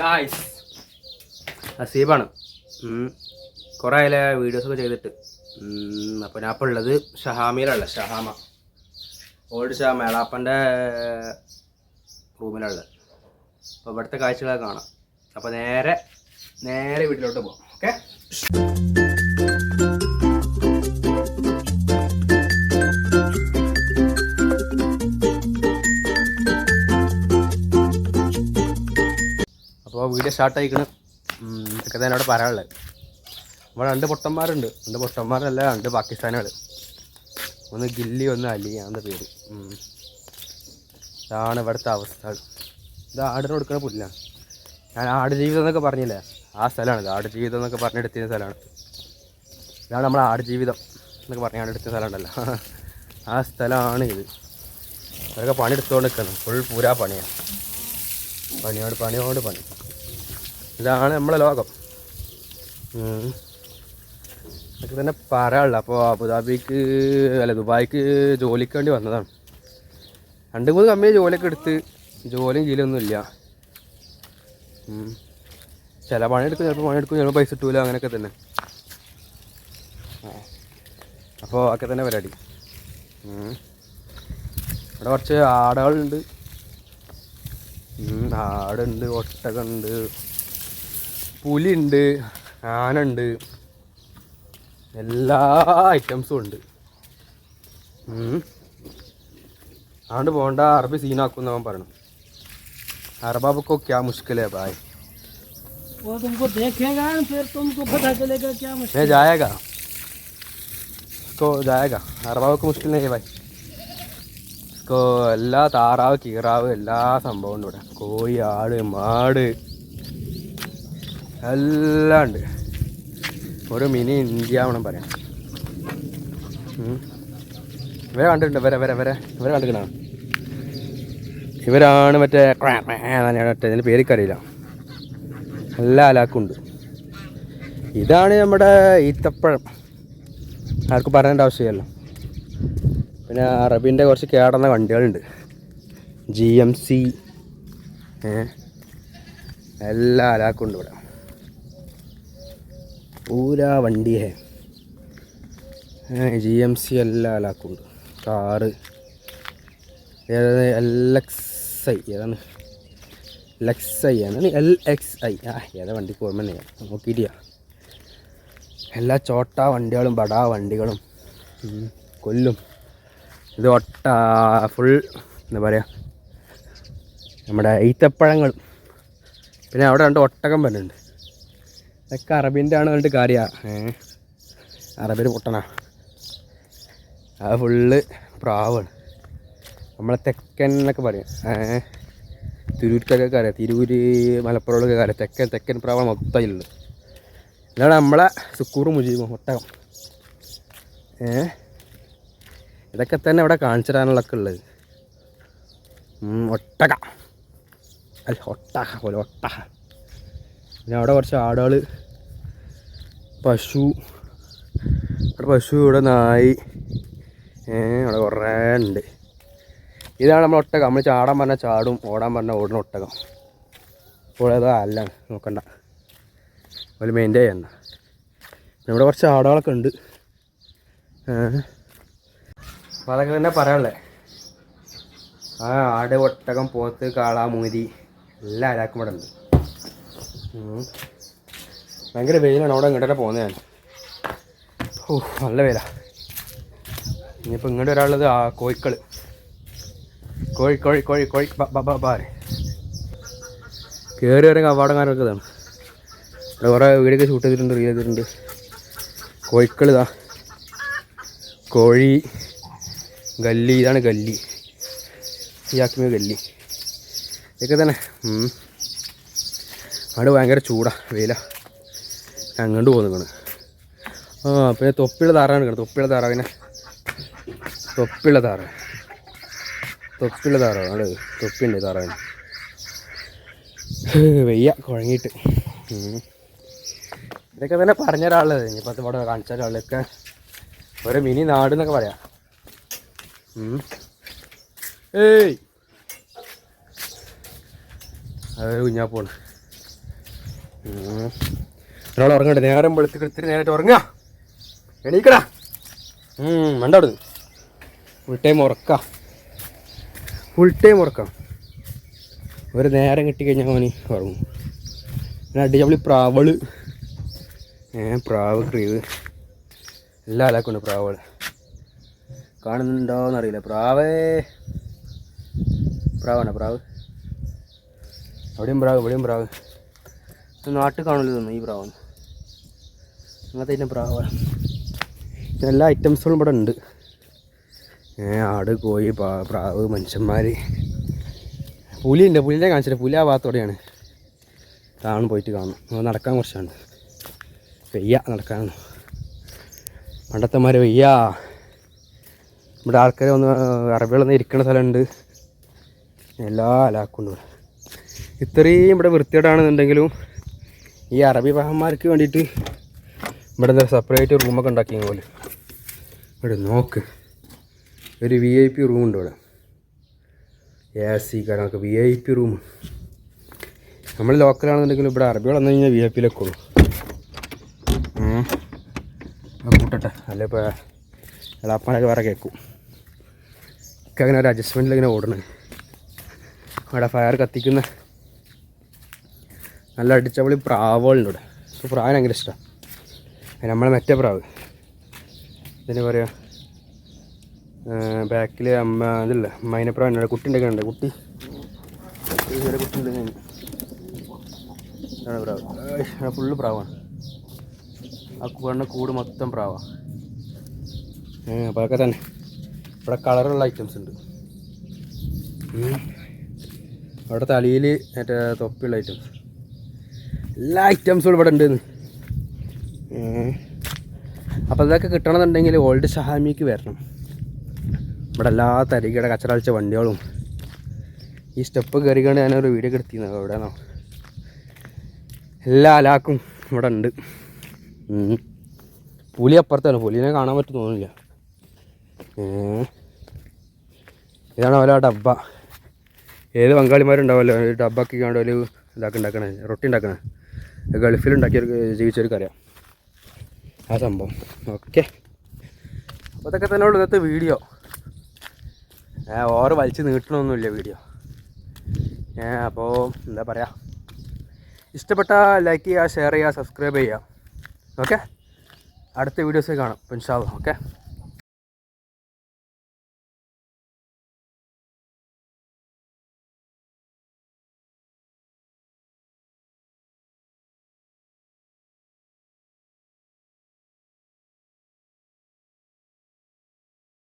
Guys അസീബാണ് കുറേ ആയാലേ വീഡിയോസൊക്കെ ചെയ്തിട്ട്. അപ്പോൾ ഞാൻ ഇപ്പോൾ ഉള്ളത് ഷഹാമിയിലുള്ള ഷഹാമ. ഓൾഡ് ഷാ മേളാപ്പന്റെ റൂമിലുള്ളത്. അപ്പോൾ ഇവിടുത്തെ കാഴ്ചകളൊക്കെ കാണാം. അപ്പോൾ നേരെ നേരെ വീട്ടിലോട്ട് പോകാം ഓക്കെ? അപ്പോൾ വീഡിയോ സ്റ്റാർട്ട് ആയിക്കണ് ഇതൊക്കെ തന്നെ അവിടെ പറയാനുള്ളത്. ഇവിടെ രണ്ട് പൊട്ടന്മാരുണ്ട്. രണ്ട് പൊട്ടന്മാരല്ല രണ്ട് പാകിസ്ഥാനുകൾ. ഒന്ന് ഗില്ലി ഒന്ന് അലി അതിന്റെ പേര്. ഇതാണ് ഇവിടുത്തെ അവസ്ഥ. ഇത് ആടിന് കൊടുക്കുന്ന പുല്ലാണ്. ഞാൻ ആട് ജീവിതം എന്നൊക്കെ പറഞ്ഞില്ലേ? ആ സ്ഥലമാണ് ആട് ജീവിതം എന്നൊക്കെ പറഞ്ഞെടുത്തിരുന്ന സ്ഥലമാണ്. ഇതാണ് നമ്മളെ ആട് ജീവിതം എന്നൊക്കെ പറഞ്ഞാണ് എടുത്ത സ്ഥലമുണ്ടല്ലോ. ആ സ്ഥലമാണ് ഇത്. അതൊക്കെ പണിയെടുത്തുകൊണ്ട് നിൽക്കുന്നത് ഫുൾ പൂരാ പണിയാണ് പണിയോട് പണിയോട് പണി. ഇതാണ് നമ്മളെ ലോകം. അതൊക്കെ തന്നെ പറയാനുള്ള അപ്പോൾ അബുദാബിക്ക് അല്ല ദുബായിക്ക് ജോലിക്ക് വേണ്ടി വന്നതാണ്. രണ്ട് മൂന്ന് കമ്പനി ജോലിയൊക്കെ എടുത്ത് ജോലിയും കീലൊന്നും ഇല്ല. ഉം. ചില പണിയെടുക്കും ചിലപ്പോൾ പണിയെടുക്കും ചിലപ്പോൾ പൈസ കിട്ടൂല അങ്ങനെയൊക്കെ തന്നെ. അപ്പോൾ ഒക്കെ തന്നെ പരിപാടി. ഇവിടെ കുറച്ച് ആടകളുണ്ട്. ആടുണ്ട് ഒട്ടകമുണ്ട്. പുലിയുണ്ട് ആനുണ്ട് എല്ലാ ഐറ്റംസും ഉണ്ട് ഉം. അതുകൊണ്ട് പോകണ്ട അറബി സീനാക്കും എന്നവൻ പറയണം അറബാബുക്കോ ക്യാ മുഷ്കിൽ है भाई वो तुमको देखेगा ना फिर तुमको पता चलेगा क्या मुश्किल मैं जाएगा इसको जाएगा अरबाब को मुश्किल नहीं है भाई इसको എല്ലാ താറാവ് കീറാവ് എല്ലാ സംഭവം ഉണ്ട് ഇവിടെ കോഴി ആട് മാട് എല്ലാം ഉണ്ട് ഒരു മിനി ഇന്ത്യ വേണം പറയാം. ഇവരെ കണ്ടിട്ടുണ്ട് ഇവരെ ഇവരെ ഇവരെ. ഇവരെ കണ്ടിട്ടുണ്ടോ? ഇവരാണ് മറ്റേ മറ്റേ ഇതിന് പേരിക്കറിയില്ല. എല്ലാ അലാക്കുണ്ട് ഇതാണ് നമ്മുടെ ഈത്തപ്പഴം. ആർക്കും പറയേണ്ട ആവശ്യമില്ലല്ലോ. പിന്നെ അറബിന്റെ കുറച്ച് കേടുന്ന വണ്ടികളുണ്ട്. ജി എം സി എല്ലാ അലാക്കുണ്ട് ഇവിടെ. പൂരാ വണ്ടി ഹേ. ജി എം സി എല്ലാ അലാക്കും ഉണ്ട് കാറ്. ഏതാണ് എൽ എക്സ് ഐ ഏതാണ്? ലെക്സ് ഐ ആണ്. എൽ എക്സ് ഐ ആ ഏതാ വണ്ടിക്ക് ഓർമ്മ തന്നെ നോക്കിയിട്ടില്ല. എല്ലാ ചോട്ട വണ്ടികളും ബടാ വണ്ടികളും. കൊല്ലും. ഇത് ഒട്ട ഫുൾ എന്താ പറയുക നമ്മുടെ ഈത്തപ്പഴങ്ങളും. പിന്നെ അവിടെ രണ്ട് ഒട്ടകം വരുന്നുണ്ട്. ഇതൊക്കെ അറബിന്റെ ആണ് പറഞ്ഞിട്ട് കാര്യമാണ് ഏ? അറബിൽ പൊട്ടണ. അത് ഫുള്ള് പ്രാവാണ്. നമ്മളെ തെക്കൻ എന്നൊക്കെ പറയും. ഏ? തിരൂർക്കൊക്കെ അറിയാം. തിരൂര് മലപ്പുറമൊക്കെ അറിയാം. തെക്കൻ തെക്കൻ പ്രാവാണ് മൊത്തം ഉള്ളത് ഇതാണ് നമ്മളെ സുക്കൂർ മുജീബും ഒട്ടകം. ഇതൊക്കെ തന്നെ ഇവിടെ കാണിച്ചു തരാനുള്ളതൊക്കെ ഉള്ളത് ഒട്ടക. അല്ല ഒട്ടക പോലെ ഒട്ടക. പിന്നെ അവിടെ കുറച്ച് ആടുകൾ പശു. അവിടെ പശു ഇവിടെ നായി. അവിടെ കുറേ ഉണ്ട്. ഇതാണ് നമ്മൾ ഒട്ടകം. നമ്മൾ ചാടാൻ പറഞ്ഞാൽ ചാടും ഓടാൻ പറഞ്ഞാൽ ഓടുന്ന ഒട്ടകം. ഇപ്പോൾ അല്ല നോക്കണ്ട. ഒരു മെയിന്റെ ചെയ്യണ്ട ഇവിടെ കുറച്ച് ആടുകളൊക്കെ ഉണ്ട്. അപ്പോൾ അതൊക്കെ തന്നെ പറയാനുള്ളത് ആ ആട് ഒട്ടകം പോത്ത് കാള മൂരി എല്ലാ ആരാക്കും ഇവിടെ ഉണ്ട്. ഭയങ്കര വെയിലാണ് അവിടെ ഇങ്ങോട്ടേ പോകുന്നത് ഞാൻ. ഓ നല്ല വെയിലാ. ഇനിയിപ്പോൾ ഇങ്ങോട്ട് ഒരാളുള്ളത് ആ കോഴിക്കൾ കോഴി കോഴി കോഴി കോഴി ബാ കയറി ഇറങ്ങി കാരൊക്കെ ഇതാണ്. ഇവിടെ കുറേ വീടൊക്കെ ഷൂട്ട് ചെയ്തിട്ടുണ്ട് റീൽ ചെയ്തിട്ടുണ്ട്. കോഴിക്കൾ ഇതാ. കോഴി ഗല്ലി ഇതാണ് ഗല്ലി. ഈ ആക്കിമ ഗല്ലി. ഇതൊക്കെ തന്നെ. അവിടെ ഭയങ്കര ചൂടാ വെയില. അങ്ങോട്ട് പോകുന്നു ആ പിന്നെ തൊപ്പിയുള്ള താറാണ് കിടക്കുന്നത് തൊപ്പിയുള്ള പിന്നെ. തൊപ്പിയുള്ള താറ തൊപ്പിയുള്ള താറാവ് അവിടെ തൊപ്പിയുണ്ട് താറാവിന്. വെയ്യ കുഴങ്ങിയിട്ട്. ഇതൊക്കെ തന്നെ പറഞ്ഞ ഒരാളത് ഇനിയിപ്പോൾ ഇവിടെ കാണിച്ച ഒരാളൊക്കെ ഒരു മിനി നാട് എന്നൊക്കെ പറയാം. ഏയ്. അത് കുഞ്ഞാപ്പോണ്. ഒരാൾ ഉറങ്ങട്ടെ നേരം വെളുത്ത് കൃത്യം നേരിട്ട് ഉറങ്ങുക. എണീക്കടാ. മണ്ടവിടുന്ന് ഫുൾ ടൈം ഉറക്ക. ഫുൾ ടൈം ഉറക്കാം. ഒരു നേരം കിട്ടിക്കഴിഞ്ഞാൽ അവന് ഉറങ്ങും. പിന്നെ അടിച്ചവളി പ്രാവൾ. ഏ പ്രാവ് ക്രീവ്. എല്ലാ ആലാക്കുണ്ട് പ്രാവൾ കാണുന്നുണ്ടോ അറിയില്ല. പ്രാവേ. പ്രാവാണ് പ്രാവ്? അവിടെയും പ്രാവ് ഇവിടെയും പ്രാവ്. നാട്ടിൽ കാണില്ല തന്നെ ഈ പ്രാവ് അങ്ങനത്തെ ഇതിന്റെ പ്രാവാണ് എല്ലാ ഐറ്റംസുകളും ഇവിടെ ഉണ്ട്. ആട് കോഴി പ്രാവ് മനുഷ്യന്മാർ പുലിയുണ്ട് പുലിന്റെ കാണിച്ചിട്ട് പുലി ആ ഭാഗത്തോടെയാണ്. കാണും പോയിട്ട് കാണും നടക്കാൻ കുറച്ചാണ്. വെയ്യ നടക്കാനൊന്നും പണ്ടത്തെമാർ വെയ്യ. ഇവിടെ ആൾക്കാർ ഒന്ന് അറബികളൊന്നും ഇരിക്കുന്ന സ്ഥലമുണ്ട്. എല്ലാ അലാക്കുണ്ട് ഇത്രയും ഇവിടെ വൃത്തിയോടാണെന്നുണ്ടെങ്കിലും ഈ അറബി പഹന്മാർക്ക് വേണ്ടിയിട്ട് ഇവിടെ എന്താ സെപ്പറേറ്റ് റൂമൊക്കെ ഉണ്ടാക്കിയ പോലെ ഇവിടെ നോക്ക്. ഒരു വി ഐ പി റൂമുണ്ട് ഇവിടെ. എ സി കാര്യങ്ങളൊക്കെ വി ഐ പി റൂം നമ്മൾ ലോക്കലാണെന്നുണ്ടെങ്കിലും ഇവിടെ അറബികൾ വന്നു കഴിഞ്ഞാൽ വി ഐ പിയിലൊക്കെ ഉള്ളൂ. കൂട്ടട്ടെ. അല്ല ഇപ്പോൾ എളാപ്പാനൊക്കെ വേറെ കേൾക്കും ഒക്കെ അങ്ങനെ ഒരു അഡ്ജസ്റ്റ്മെന്റിൽ ഇങ്ങനെ ഓടണേ. അവിടെ ഫയർ കത്തിക്കുന്ന നല്ല അടിച്ചപൊളി പ്രാവുകളുണ്ട്. ഇവിടെ പ്രാവിന് ഭയങ്കര ഇഷ്ടമാണ് നമ്മളെ മറ്റേ പ്രാവ്. ഇതിന് പറയുക ബാക്കിൽ അമ്മ ഇതില്ല മൈനപ്രാവ് ഉണ്ട്. കുട്ടി ഉണ്ടെങ്കിൽ കുട്ടി. ഒരു ചെറിയ കുട്ടി ഫുള്ള് പ്രാവാണ്. ആ കൂടെ കൂട് മൊത്തം പ്രാവാണ് അപ്പോൾ അതൊക്കെ തന്നെ. ഇവിടെ കളറുള്ള ഐറ്റംസ് ഉണ്ട്. അവിടെ തലയിൽ മറ്റേ തൊപ്പിയുള്ള ഐറ്റംസ് എല്ലാ ഐറ്റംസും ഇവിടെ ഉണ്ട് അപ്പോൾ ഇതൊക്കെ കിട്ടണമെന്നുണ്ടെങ്കിൽ ഓൾഡ് ഷഹാമിക്ക് വരണം. ഇവിടെ എല്ലാ തരികയുടെ കച്ചറടിച്ച വണ്ടികളും. ഈ സ്റ്റെപ്പ് കയറിക്കൊണ്ട് ഞാനൊരു വീഡിയോ എടുത്തിരുന്നത് എവിടെയാണോ എല്ലാ അലാക്കും ഇവിടെ ഉണ്ട്. പുലി അപ്പുറത്താണ്. പുലിനെ കാണാൻ പറ്റും തോന്നില്ല ഏ. ഇതാണ് ഓരോ ഡബ്ബ. ഏത് പങ്കാളിമാരുണ്ടാവുമല്ലോ? ഒരു ഡബ്ബാക്കി കണ്ട ഒരു ഇതാക്കി ഉണ്ടാക്കണേ. റൊട്ടി ഉണ്ടാക്കണേ. ഗൾഫിലുണ്ടാക്കിയവർക്ക് ജീവിച്ചവർക്ക് അറിയാം ആ സംഭവം. ഓക്കെ. അപ്പോൾ അതൊക്കെ തന്നെ ഉള്ളൂ ഇന്നത്തെ വീഡിയോ. ഓറ് വലിച്ച് നീട്ടണമൊന്നുമില്ല വീഡിയോ. അപ്പോൾ എന്താ പറയുക ഇഷ്ടപ്പെട്ട ലൈക്ക് ചെയ്യുക ഷെയർ ചെയ്യുക സബ്സ്ക്രൈബ് ചെയ്യുക. ഓക്കെ? അടുത്ത വീഡിയോസ് കാണാം. ഇൻഷാല്ല ഓക്കെ?